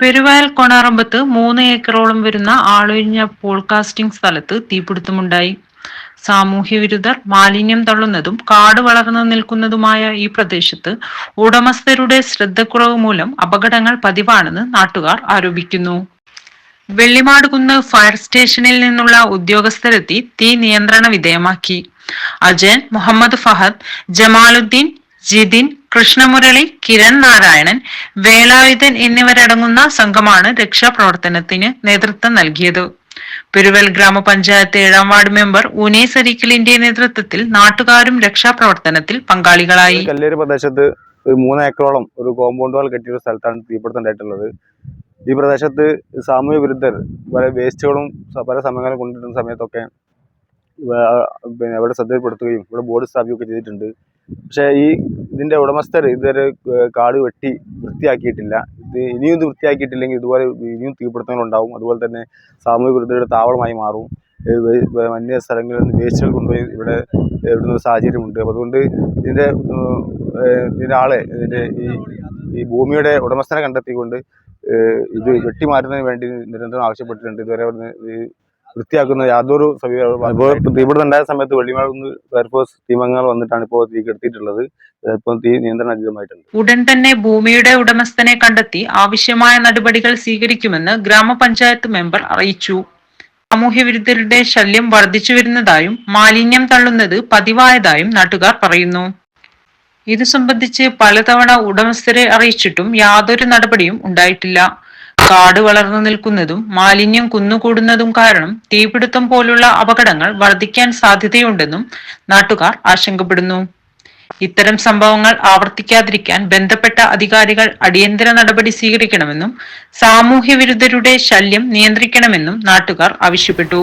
പെരുവയൽ കൊണാറമ്പത്ത് മൂന്ന് ഏക്കറോളം വരുന്ന ആളൊഴിഞ്ഞ പോൾകാസ്റ്റിംഗ് സ്ഥലത്ത് തീപിടുത്തമുണ്ടായി. സാമൂഹ്യ വിരുദ്ധർ മാലിന്യം തള്ളുന്നതും കാട് വളർന്നു നിൽക്കുന്നതുമായ ഈ പ്രദേശത്ത് ഉടമസ്ഥരുടെ ശ്രദ്ധക്കുറവ് മൂലം അപകടങ്ങൾ പതിവാണെന്ന് നാട്ടുകാർ ആരോപിക്കുന്നു. വെള്ളിമാടുകുന്ന് ഫയർ സ്റ്റേഷനിൽ നിന്നുള്ള ഉദ്യോഗസ്ഥരെത്തി തീ നിയന്ത്രണ വിധേയമാക്കി. അജയൻ മുഹമ്മദ് ഫഹദ് ജമാലുദ്ദീൻ ജിതിൻ കൃഷ്ണമുരളി കിരൺ നാരായണൻ വേലായുധൻ എന്നിവരടങ്ങുന്ന സംഘമാണ് രക്ഷാപ്രവർത്തനത്തിന് നേതൃത്വം നൽകിയത്. പെരുവൽ ഗ്രാമപഞ്ചായത്ത് ഏഴാം വാർഡ് മെമ്പർ ഉനേസ് അരിക്കലിന്റെ നേതൃത്വത്തിൽ നാട്ടുകാരും രക്ഷാപ്രവർത്തനത്തിൽ പങ്കാളികളായി. കല്ലേര് പ്രദേശത്ത് ഒരു മൂന്ന് ഏക്കറോളം ഒരു കോമ്പൗണ്ട് വാൾ കെട്ടിയ സ്ഥലത്താണ് തീപിടുത്തം ഉണ്ടായിട്ടുള്ളത്. ഈ പ്രദേശത്ത് സാമൂഹ്യ വിരുദ്ധർ പല വേസ്റ്റുകളും പല സമയങ്ങളിൽ കൊണ്ടിരുന്ന സമയത്തൊക്കെ പിന്നെ അവിടെ ശ്രദ്ധയിൽപ്പെടുത്തുകയും ഇവിടെ ബോർഡ് സ്ഥാപിക്കുകയൊക്കെ ചെയ്തിട്ടുണ്ട്. പക്ഷേ ഈ ഇതിന്റെ ഉടമസ്ഥർ ഇതുവരെ കാട് വെട്ടി വൃത്തിയാക്കിയിട്ടില്ല. ഇത് ഇനിയും ഇത് വൃത്തിയാക്കിയിട്ടില്ലെങ്കിൽ ഇതുപോലെ ഇനിയും തീപിടുത്തങ്ങൾ ഉണ്ടാവും അതുപോലെ തന്നെ സാമൂഹ്യ വിരുദ്ധരുടെ താവളമായി മാറും. വന്യ സ്ഥലങ്ങളിൽ നിന്ന് വേസ്റ്റുകൾ കൊണ്ടുപോയി ഇവിടെ ഇടുന്ന സാഹചര്യമുണ്ട്. അപ്പോൾ അതുകൊണ്ട് ഇതിന്റെ ഇതിന്റെ ആളെ ഇതിന്റെ ഈ ഈ ഭൂമിയുടെ ഉടമസ്ഥനെ കണ്ടെത്തിക്കൊണ്ട് ഇത് വെട്ടിമാറ്റുന്നതിന് വേണ്ടി നിരന്തരം ആവശ്യപ്പെട്ടിട്ടുണ്ട്. ഇതുവരെ അവിടുന്ന് ഈ വൃത്തിയാക്കുന്ന യാതൊരു സമീപനവും ഇപ്പോൾ തീപിടുത്തം ഉണ്ടായ സമയത്ത് വെള്ളിമാടുന്ന് ഫയർഫോഴ്സ് ടീമംഗങ്ങൾ വന്നിട്ടാണ് ഇപ്പോൾ തീ കെടുത്തിയിട്ടുള്ളത് ഇപ്പം തീ നിയന്ത്രണ അതീതമായിട്ടുണ്ട് ഉടൻ തന്നെ ഭൂമിയുടെ ഉടമസ്ഥനെ കണ്ടെത്തി ആവശ്യമായ നടപടികൾ സ്വീകരിക്കുമെന്ന് ഗ്രാമപഞ്ചായത്ത് മെമ്പർ അറിയിച്ചു. സാമൂഹ്യ വിരുദ്ധരുടെ ശല്യം വർദ്ധിച്ചു വരുന്നതായും മാലിന്യം തള്ളുന്നത് പതിവായതായും നാട്ടുകാർ പറയുന്നു. ഇത് സംബന്ധിച്ച് പലതവണ ഉടമസ്ഥരെ അറിയിച്ചിട്ടും യാതൊരു നടപടിയും ഉണ്ടായിട്ടില്ല. കാട് വളർന്നു നിൽക്കുന്നതും മാലിന്യം കുന്നുകൂടുന്നതും കാരണം തീപിടുത്തം പോലുള്ള അപകടങ്ങൾ വർദ്ധിക്കാൻ സാധ്യതയുണ്ടെന്നും നാട്ടുകാർ ആശങ്കപ്പെടുന്നു. ഇത്തരം സംഭവങ്ങൾ ആവർത്തിക്കാതിരിക്കാൻ ബന്ധപ്പെട്ട അധികാരികൾ അടിയന്തര നടപടി സ്വീകരിക്കണമെന്നും സാമൂഹ്യ വിരുദ്ധരുടെ ശല്യം നിയന്ത്രിക്കണമെന്നും നാട്ടുകാർ ആവശ്യപ്പെട്ടു.